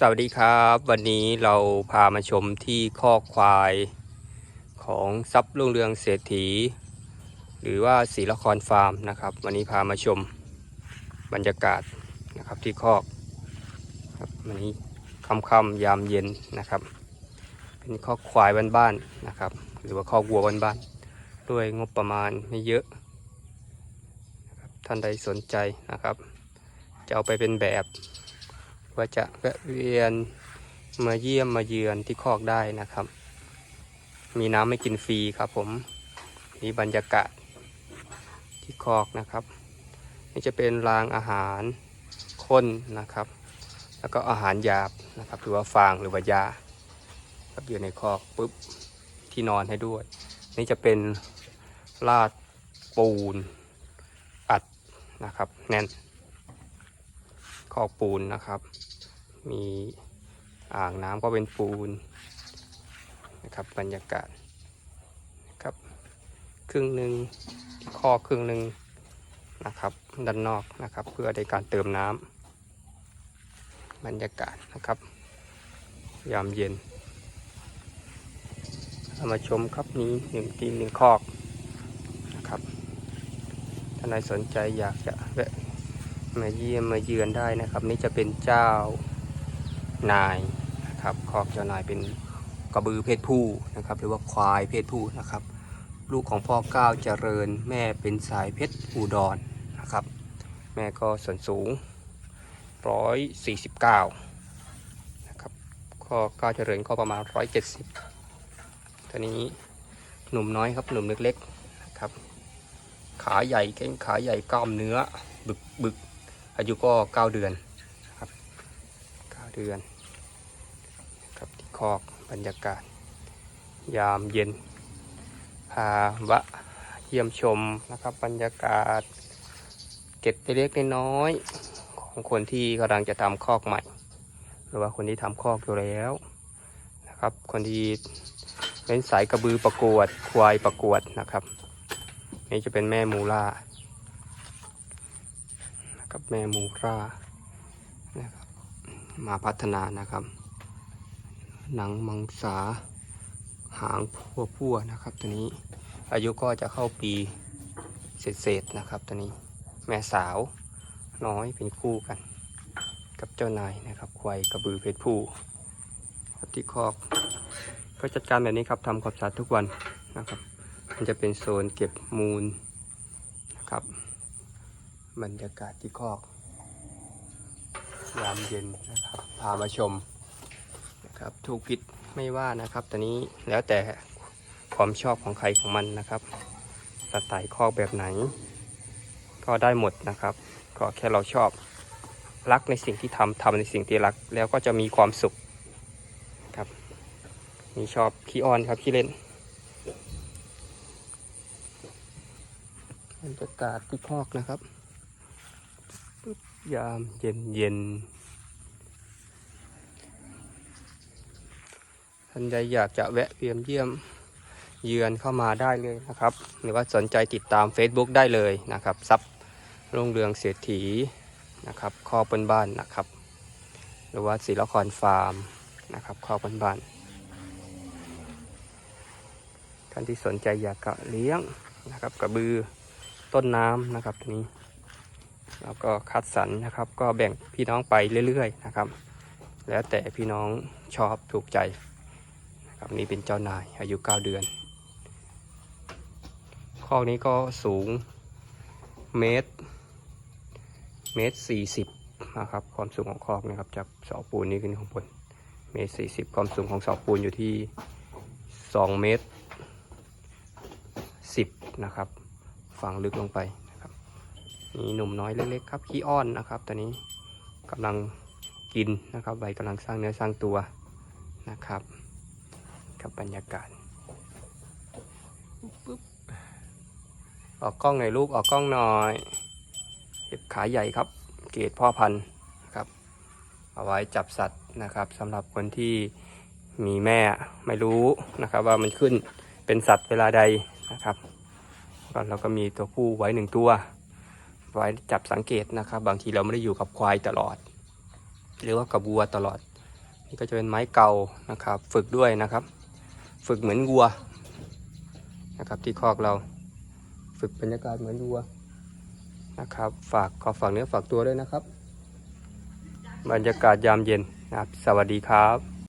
สวัสดีครับ วันนี้เราพามาชมที่คอกควายของทรัพย์รุ่งเรืองเศรษฐี หรือว่าศรีละครฟาร์มนะครับ วันนี้พามาชมบรรยากาศนะครับที่คอกครับวันนี้ค่ำๆยามเย็นนะครับ เป็นคอกควายบ้านๆนะครับ หรือว่าคอกวัวบ้านๆด้วยงบประมาณไม่เยอะท่านใดสนใจนะครับ จะเอาไปเป็นแบบ ว่าจะแวะเวียนมาเยี่ยมมาเยือนที่คอกได้นะครับ มีน้ำให้กินฟรีครับผมนี่บรรยากาศที่คอกนะครับ นี่จะเป็นรางอาหารข้นนะครับ แล้วก็อาหารหยาบนะครับหรือว่าฟางหรือว่ายาครับอยู่ในคอกปุ๊บที่นอนให้ด้วย นี่จะเป็นลาดปูนอัดนะครับ แน่น คอกปูนนะครับ มีอ่างน้ำก็เป็นปูนนะครับบรรยากาศนะครับครึ่งหนึ่งคอกครึ่งหนึ่งนะครับด้านนอกนะครับ เพื่อในการเติมน้ำบรรยากาศนะครับ ยามเย็นเรามาชมครับนี้หนึ่งทีมหนึ่งคอกนะครับท่านใดสนใจอยากจะแวะ มาเยี่ยมมาเยือนได้นะครับ นี่จะเป็นเจ้านายนะครับคอกเจ้านายเป็นกระบือเพศผู้นะครับ หรือว่าควายเพศผู้นะครับ ลูกของพ่อก้าวเจริญ แม่เป็นสายเพชรอุดรนะครับ แม่ก็ส่วนสูง 149นะครับข้อก้าวเจริญก็ประมาณ 170ทีนี้หนุ่มน้อยครับหนุ่มเล็กๆนะครับขาใหญ่แข้งขาใหญ่กล้ามเนื้อบึกบึก อายุก็เก้าเดือนครับเก้าเดือนครับที่คอกบรรยากาศ ยามเย็น พาวะเยี่ยมชมนะครับบรรยากาศ เก็บเล็กน้อยของคนที่กำลังจะทำคอกใหม่ หรือว่าคนที่ทำคอกอยู่แล้วนะครับ คนที่เป็นสายกระบือประกวดควายประกวดนะครับ นี่จะเป็นแม่มูล่าับแม่มูรานะครับมาพัฒนานะครับ หนังมังสาหางพัวพัวนะครับตัวนี้อายุก็จะเข้าปีเศษๆนะครับตัวนี้แม่สาวน้อยเป็นคู่กัน กับเจ้านายนะครับควายกระบือเพศผู้ครับที่คอกก็จัดการแบบนี้ครับทำความสะอาดทุกวันนะครับ มันจะเป็นโซนเก็บมูลนะครับ บรรยากาศที่คอก ยามเย็นนะครับ พามาชมนะครับถูกผิดไม่ว่านะครับตอนนี้แล้วแต่ความชอบของใครของมันนะครับสไตล์คอกแบบไหน ก็ได้หมดนะครับ ก็แค่เราชอบรักในสิ่งที่ทำทำในสิ่งที่รัก แล้วก็จะมีความสุขครับมีชอบขี้อ้อนครับขี้เล่นบรรยากาศที่คอกนะครับ ยามเย็นเย็นท่านใดอยากจะแวะเวียนเยี่ยมเยือนเข้ามาได้เลยนะครับ หรือว่าสนใจติดตาม Facebook ได้เลยนะครับซับรุ่งเรืองเศรษฐีนะครับข้อเป็นบ้านนะครับ หรือว่าศิลครฟาร์มนะครับข้อเป็นบ้านท่านที่สนใจอยากจะเลี้ยงนะครับกระบือต้นน้ำนะครับตัวนี้ แล้วก็คัดสรรนะครับ ก็แบ่งพี่น้องไปเรื่อยๆนะครับ แล้วแต่พี่น้องชอบถูกใจนะครับนี่เป็นเจ้านายอายุ 9 เดือนคอกนี้ก็สูงเมตรเมตรสี่สิบนะครับความสูงของคอกนะครับจากเสาปูนนี้ขึ้นข้างบนเมตรสี่สิบความสูงของเสาปูนอยู่ที่สองเมตรสิบนะครับฝังลึกลงไป นะครับมีหนุ่มน้อยเล็กๆครับขี้อ้อนนะครับตอนนี้กำลังกินนะครับใบกำลังสร้างเนื้อสร้างตัวนะครับ กับบรรยากาศปุ๊บออกกล้องหน่อยลูกออกกล้องหน่อยเห็บขาใหญ่ครับ เกรดพ่อพันธุ์นะครับเอาไว้จับสัตว์นะครับสำหรับคนที่มีแม่ไม่รู้นะครับ ว่ามันขึ้นเป็นสัตว์เวลาใดนะครับก็เราก็มีตัวผู้ไว้หนึ่งตัว ไว้จับสังเกตนะครับ บางทีเราไม่ได้อยู่กับควายตลอด หรือว่ากับวัวตลอด นี่ก็จะเป็นไม้เก่านะครับ ฝึกด้วยนะครับ ฝึกเหมือนวัวนะครับที่คอกเราฝึกบรรยากาศเหมือนวัวนะครับ ฝากขอฝากเนื้อฝากตัวด้วยนะครับ บรรยากาศยามเย็นนะครับ สวัสดีครับ